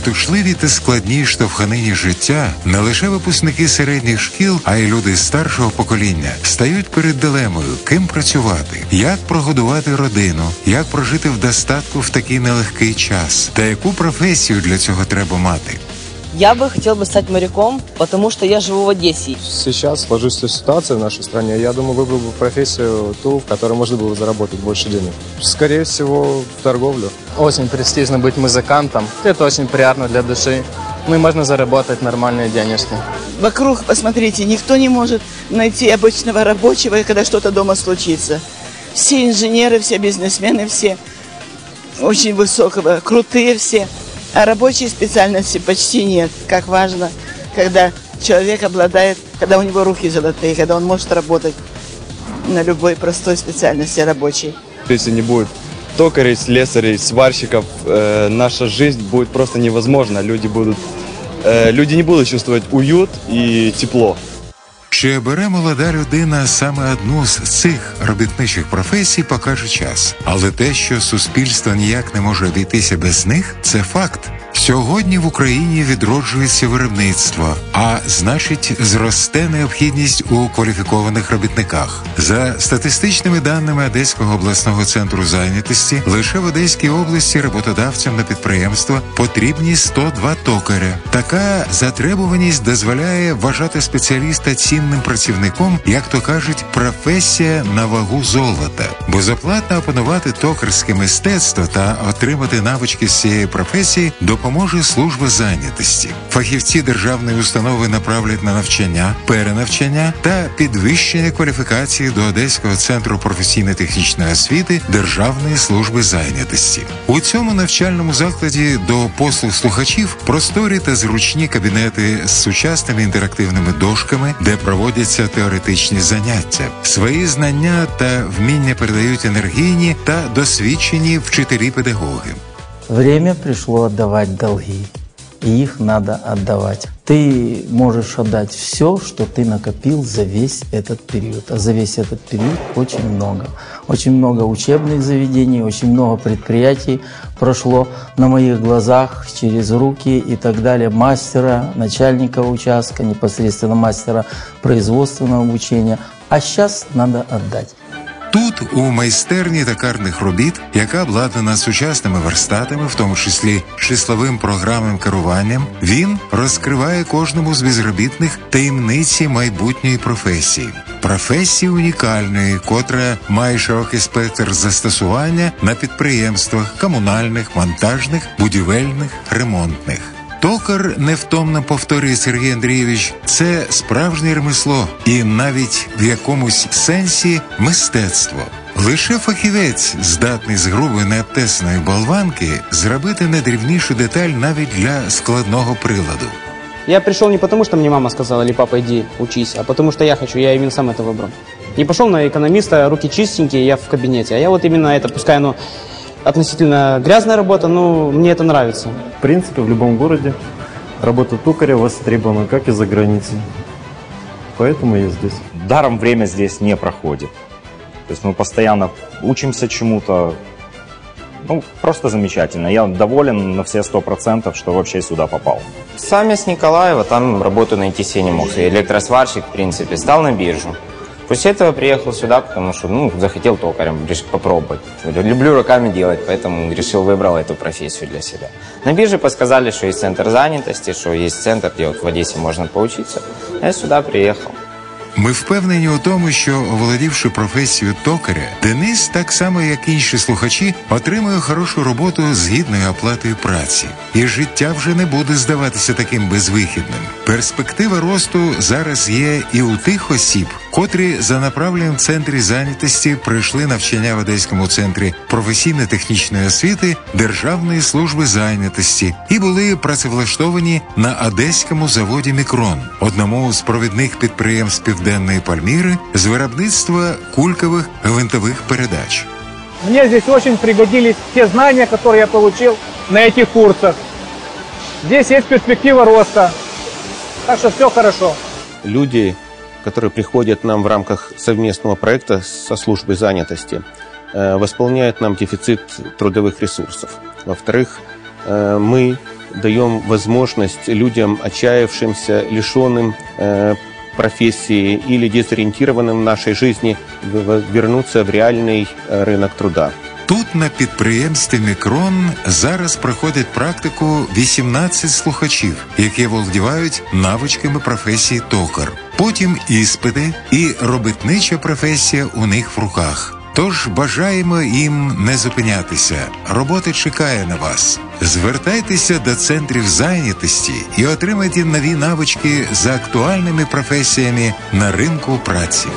метушливі та складні штовханині життя не лише випускники середніх шкіл, а й люди старшого покоління стають перед дилемою, ким працювати, як прогодувати родину, як прожити в достатку в такий нелегкий час, та яку професію для цього треба мати. Я бы хотел бы стать моряком, потому что я живу в Одессе. Сейчас сложившаяся ситуация в нашей стране, я думаю, выбрал бы профессию ту, в которой можно было заработать больше денег. Скорее всего, в торговлю. Очень престижно быть музыкантом. Это очень приятно для души. Ну и можно заработать нормальные денежки. Вокруг, посмотрите, никто не может найти обычного рабочего, когда что-то дома случится. Все инженеры, все бизнесмены, все очень высокого, крутые все. А рабочей специальности почти нет. Как важно, когда человек обладает, когда у него руки золотые, когда он может работать на любой простой специальности рабочей. Если не будет токарей, слесарей, сварщиков, э, наша жизнь будет просто невозможна. Люди будут, э, люди не будут чувствовать уют и тепло. Чи бере молода людина саме одну з цих робітничих професій, покаже час. Але те, що суспільство ніяк не може обійтися без них, це факт. Сьогодні в Україні відроджується виробництво, а значить, зросте необхідність у кваліфікованих робітниках. За статистичними даними Одеського обласного центру зайнятості, лише в Одеській області роботодавцям на підприємство потрібні 102 токаря. Така затребуваність дозволяє вважати спеціаліста цінним працівником, як то кажуть, професія на вагу золота. Безоплатно опанувати токарське мистецтво та отримати навички з цієї професії допоможе служба зайнятості. Фахівці державної установи направлять на навчання, перенавчання та підвищення кваліфікації до Одеського центру професійно-технічної освіти Державної служби зайнятості. У цьому навчальному закладі до послуг слухачів просторі та зручні кабінети з сучасними інтерактивними дошками, де проводяться теоретичні заняття. Свої знання та вміння передають енергійні та досвідчені вчителі-педагоги. Время пришло отдавать долги, и их надо отдавать. Ты можешь отдать все, что ты накопил за весь этот период. А за весь этот период очень много. Очень много учебных заведений, очень много предприятий прошло на моих глазах, через руки и так далее. Мастера, начальника участка, непосредственно мастера производственного обучения. А сейчас надо отдать. Тут, у майстерні токарних робіт, яка обладнана сучасними верстатами, в тому числі числовим програмним керуванням, він розкриває кожному з безробітних таємниці майбутньої професії. Професії унікальної, котра має широкий спектр застосування на підприємствах комунальних, монтажних, будівельних, ремонтних. Токар невтомно повторює Сергій Андрійович, це справжнє ремесло і навіть в якомусь сенсі мистецтво. Лише фахівець здатний з грубої необтесаної болванки зробити найдрібнішу деталь навіть для складного приладу. Я пришел не потому, что мне мама сказала, или папа, иди учись, а потому что я хочу, я именно сам это выбрал. Не пошел на экономиста, руки чистенькие, я в кабинете, а я вот именно это, пускай оно относительно грязная работа, но мне это нравится. В принципе, в любом городе работа токаря востребована, как и за границей. Поэтому я здесь. Даром время здесь не проходит. То есть мы постоянно учимся чему-то. Ну, просто замечательно. Я доволен на все сто процентов, что вообще сюда попал. Сам я с Николаева, там работу найти себе не мог. И электросварщик, в принципе, стал на биржу. После этого приехал сюда, потому что, ну, захотел токарем, решил попробовать. Люблю руками делать, поэтому решил, выбрал эту профессию для себя. На бирже подсказали, что есть центр занятости, что есть центр, где вот в Одессе можно поучиться. Я сюда приехал. Ми впевнені у тому, що оволодівши професію токаря, Денис, так само як інші слухачі, отримує хорошу роботу з гідною оплатою праці, і життя вже не буде здаватися таким безвихідним. Перспектива росту зараз є і у тих осіб, котрі за направленням в центрі зайнятості пройшли навчання в Одеському центрі професійно-технічної освіти Державної служби зайнятості і були працевлаштовані на одеському заводі Мікрон, одному з провідних підприємств Південної Пальміри з виробництва кулькових гвинтових передач. Мне здесь очень пригодились те знания, которые я получил на этих курсах. Здесь есть перспектива роста. Так что все хорошо. Люди, которые приходят нам в рамках совместного проекта со службой занятости, э, восполняют нам дефицит трудовых ресурсов. Во-вторых, э, мы даем возможность людям, отчаявшимся, лишенным э, профессии или дезориентированным в нашей жизни, вернуться в реальный рынок труда. Тут на підприємстві Мікрон зараз проходять практику 18 слухачів, які володівають навичками професії токар. Потім іспити і робітнича професія у них в руках. Тож бажаємо їм не зупинятися. Робота чекає на вас. Звертайтеся до центрів зайнятості і отримайте нові навички за актуальними професіями на ринку праці.